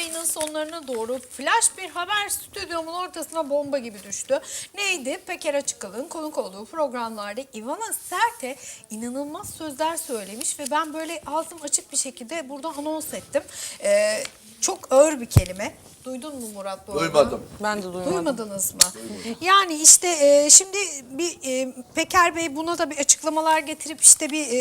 yayının sonlarına doğru flash bir haber stüdyomun ortasına bomba gibi düştü. Neydi? Peker Açıkalın konuk olduğu programlarda Ivana Sert'e inanılmaz sözler söylemiş ve ben böyle ağzım açık bir şekilde burada anons ettim. Ee, çok ağır bir kelime. Duydun mu Murat bu? Duymadım. Ben de duymadım. Duymadınız mı? Yani işte e, şimdi bir e, Peker Bey buna da bir açıklamalar getirip işte bir e,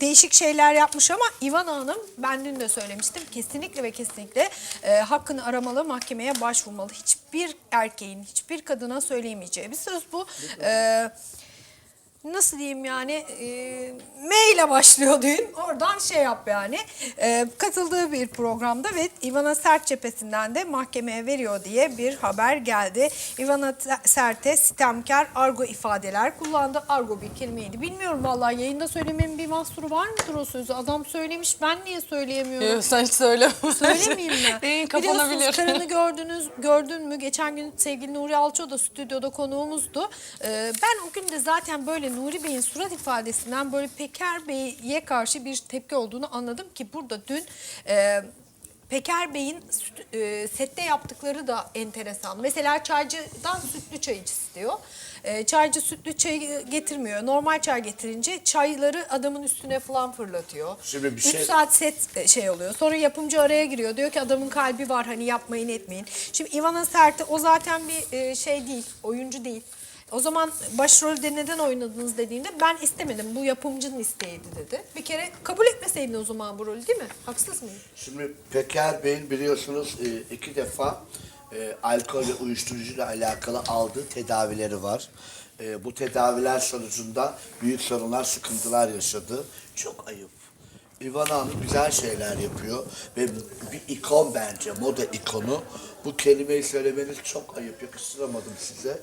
değişik şeyler yapmış ama Ivana Hanım ben dün de söylemiştim kesinlikle ve kesinlikle e, hakkını aramalı mahkemeye başvurmalı. Hiçbir erkeğin hiçbir kadına söyleyemeyeceği bir söz bu. E, nasıl diyeyim yani e, M ile başlıyor dün. Oradan şey yap yani. E, katıldığı bir programda ve Ivana Sert cephesinden de mahkemeye veriyor diye bir haber geldi. Ivana Te- Sert'e sitemkar argo ifadeler kullandı. Argo bir kelimeydi. Bilmiyorum vallahi yayında söylememin bir mahsuru var mıdır o sözü? Adam söylemiş ben niye söyleyemiyorum? Yok, sen hiç söyle. Söylemeyeyim mi? İyi, kafana Biliyorsunuz bilir. karını gördünüz, gördün mü? Geçen gün sevgili Nuri Alço da stüdyoda konuğumuzdu. Ee, ben o gün de zaten böyle Nuri Bey'in surat ifadesinden böyle Peker Bey'e karşı bir tepki olduğunu anladım ki burada dün... E, Peker Bey'in e, sette yaptıkları da enteresan. Mesela çaycıdan sütlü çay istiyor. E, çaycı sütlü çayı getirmiyor. Normal çay getirince çayları adamın üstüne falan fırlatıyor. Şimdi bir Üç şey- saat set e, şey oluyor. Sonra yapımcı araya giriyor. Diyor ki adamın kalbi var hani yapmayın etmeyin. Şimdi Ivana Sert'e o zaten bir e, şey değil. Oyuncu değil. O zaman başrolde neden oynadınız dediğinde ben istemedim. Bu yapımcının isteğiydi dedi. Bir kere kabul etmeseydin o zaman bu rolü değil mi? Haksız mıyım? Şimdi Peker Bey'in biliyorsunuz e, iki defa e, alkol ve uyuşturucuyla alakalı aldığı tedavileri var. E, bu tedaviler sonucunda büyük sorunlar, sıkıntılar yaşadı. Çok ayıp. Ivana Hanım güzel şeyler yapıyor ve bir ikon bence, moda ikonu. Bu kelimeyi söylemeniz çok ayıp, yakıştıramadım size.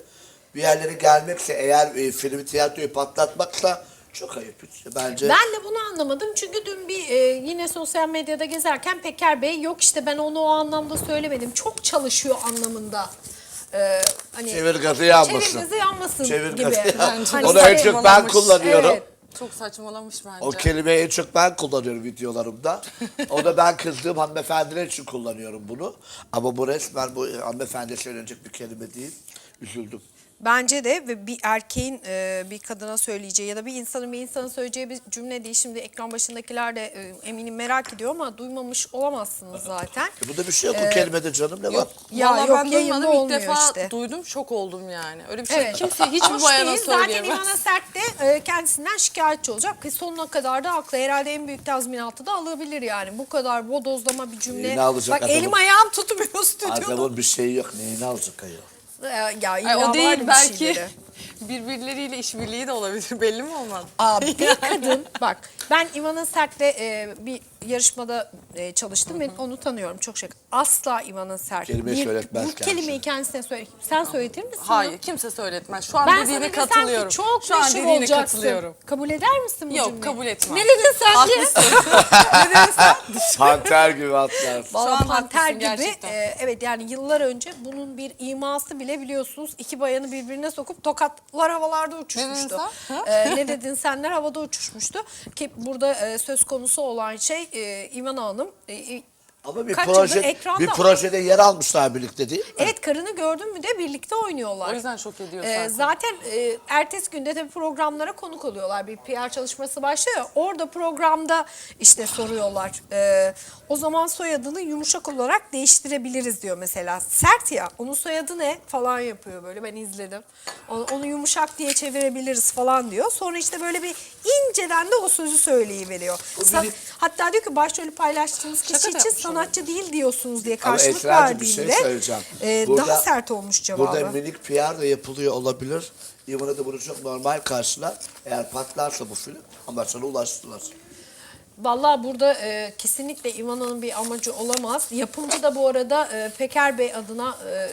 Bir yerlere gelmekse eğer e, filmi, tiyatroyu patlatmaksa çok ayıp. Bence Ben de bunu anlamadım çünkü dün bir e, yine sosyal medyada gezerken Peker Bey yok işte ben onu o anlamda söylemedim. Çok çalışıyor anlamında. E, hani çevir gazı yanmasın. Çevir gazı yanmasın Çevir gibi. gazı Bence Hani Onu en çok ben kullanıyorum. Evet. Çok saçmalamış bence. O kelimeyi en çok ben kullanıyorum videolarımda. o da ben kızdığım hanımefendiler için kullanıyorum bunu. Ama bu resmen bu hanımefendi söylenecek bir kelime değil. Üzüldüm. Bence de ve bir erkeğin e, bir kadına söyleyeceği ya da bir insanın bir insana söyleyeceği bir cümle değil. Şimdi ekran başındakiler de e, eminim merak ediyor ama duymamış olamazsınız zaten. E bunda bir şey yok o kelimede canım ne var? Ya Vallahi yok, ben duymadım ilk olmuyor defa işte. duydum şok oldum yani. Öyle bir şey Evet. kimse hiçbir Hoş bayana değil. Zaten söyleyemez. İvana Sert de e, kendisinden şikayetçi olacak. Ki sonuna kadar da haklı. Herhalde en büyük tazminatı da alabilir yani. Bu kadar bodozlama bir cümle. Neyini alacak Bak adamın? elim ayağım tutmuyor stüdyoda. Adamın bir şeyi yok neyini alacak ayol. E, Ya Ay, o değil bir belki şeyleri. birbirleriyle işbirliği de olabilir belli mi olmaz? Aa, bir kadın bak ben Ivana Sert'le e, bir yarışmada e, çalıştım ve onu tanıyorum çok şey. Asla Ivana Sert. Kelimeyi bir- söyletmez Bu kendisine. kelimeyi kendisine söyle. Sen söyletir misin? Hayır kimse söyletmez. Şu an Ben dediğine katılıyorum. ki çok Şu an dediğine olacaksın. katılıyorum. Kabul eder misin bu Yok, cümleyi? kabul etmem. Ne dedin sen ki? Panter gibi atlarsın. Valla an panter gibi. gerçekten. e, evet yani yıllar önce bunun bir iması bile biliyorsunuz. iki bayanı birbirine sokup tokatlar havalarda uçuşmuştu. Ne dedin sen? E, ne dedin senler havada uçuşmuştu. Ki burada e, söz konusu olan şey e, e, Ama bir Kaç yıldır proje ekranda bir projede yer almışlar birlikte değil mi? Evet karını gördün mü de birlikte oynuyorlar. O yüzden şok ediyor Ee, zaten. zaten e, ertesi günde tabii programlara konuk oluyorlar. Bir PR çalışması başlıyor. Orada programda işte soruyorlar. Ee, o zaman soyadını yumuşak olarak değiştirebiliriz diyor mesela. Sert ya onun soyadı ne falan yapıyor böyle ben izledim. Onu, onu yumuşak diye çevirebiliriz falan diyor. Sonra işte böyle bir inceden de o sözü söyleyiveriyor. Sa- Hatta diyor ki başrolü paylaştığınız kişi için yapmış sanatçı değil diyorsunuz diye Ama karşılık Esra'cığım bir şey verdiğinde söyleyeceğim. e, Burada- daha sert olmuş cevabı. Burada minik PR da yapılıyor olabilir. İvana da bunu çok normal karşılar. Eğer patlarsa bu film amaçlarına ulaştılar. Vallahi burada e, kesinlikle İvana'nın bir amacı olamaz. Yapımcı da bu arada e, Peker Bey adına e,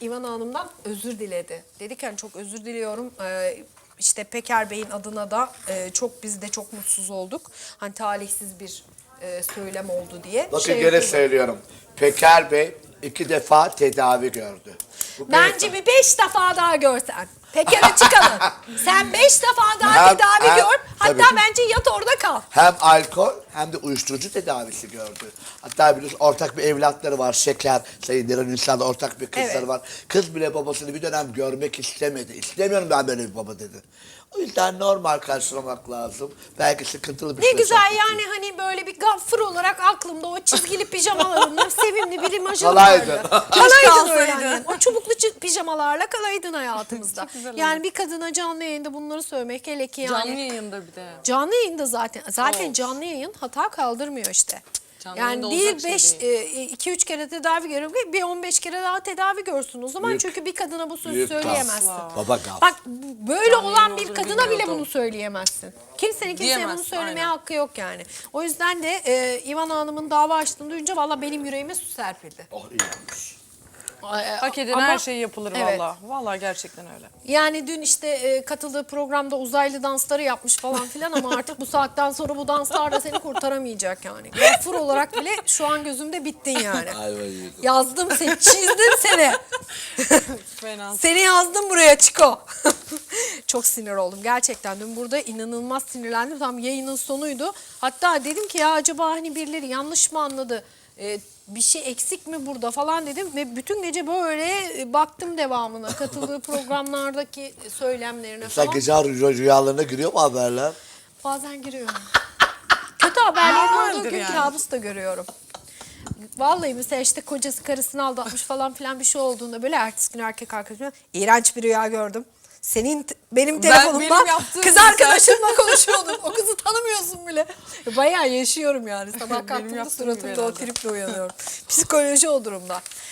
İvana Hanım'dan özür diledi. Dedik yani çok özür diliyorum. E, işte Peker Bey'in adına da e, çok biz de çok mutsuz olduk. Hani talihsiz bir e, söylem oldu diye. Bakın Şey gene söylüyorum. Peker Bey iki defa tedavi gördü. Bu Bence bir beş defa daha görsen. Peker'e çıkalım. Sen beş defa daha Hem- tedavi hem- gör. Hatta tabii. bence yat orada kal. Hem alkol hem de uyuşturucu tedavisi gördü. Hatta biliyorsun ortak bir evlatları var. Şeker, Sayın Diren Ünsal'da ortak bir kızları Evet. var. Kız bile babasını bir dönem görmek istemedi. İstemiyorum ben böyle bir baba dedi. O yüzden normal karşılamak lazım. Belki sıkıntılı bir Ne süreç güzel atlatıyor. yani hani böyle bir gaffır olarak aklımda o çizgili pijamalarımla sevimli bir imajım Kalaydın. vardı. Kalaydın alsaydın. annem. O çubuklu pijamalarla kalaydın hayatımızda. yani bir kadına canlı yayında bunları söylemek hele ki yani. Canlı yayında bir de. Canlı yayında zaten. Zaten Of. canlı yayın hata kaldırmıyor işte. Canlı yani yayında değil olacak şey 5 değil. 2 3 kere tedavi görüyor. Bir 15 kere daha tedavi görsün o zaman. Büyük- çünkü bir kadına bu sözü büyük gaf. söyleyemezsin. Baba gaf. Bak böyle Canlı olan yayın bir olduğunu kadına bile bilmiyordum. bunu söyleyemezsin. Kimsenin kimseye Diyemez, bunu söylemeye aynen. hakkı yok yani. O yüzden de e, İvan Hanım'ın dava açtığını duyunca valla benim yüreğime su serpildi. Oh iyi olmuş. Hak eden Ama- her şey yapılır Evet. valla. Valla gerçekten öyle. Yani dün işte e, katıldığı programda uzaylı dansları yapmış falan filan ama artık bu saatten sonra bu danslar da seni kurtaramayacak yani. Gafur olarak bile şu an gözümde bittin yani. Yazdım seni, çizdim seni. Fena. Seni yazdım buraya Çiko. Çok sinir oldum gerçekten. Dün burada inanılmaz sinirlendim. Tam yayının sonuydu. Hatta dedim ki ya acaba hani birileri yanlış mı anladı? Ee, bir şey eksik mi burada falan dedim. Ve bütün gece böyle e, baktım devamına. Katıldığı programlardaki söylemlerine Sen falan. gece rüya- rüyalarına giriyor mu haberler? Bazen giriyorum. Kötü haberlerin olduğu Normaldir gün yani. kabus da görüyorum. Vallahi mesela işte kocası karısını aldatmış falan filan bir şey olduğunda böyle ertesi gün erkek arkadaşımla iğrenç bir rüya gördüm. Senin benim Ben- telefonumda benim kız arkadaşımla konuşuyordum. O kızı tanımıyorsun bile. Bayağı yaşıyorum yani. Sabah kalktığımda suratımda o triple uyanıyorum. Psikoloji o durumda.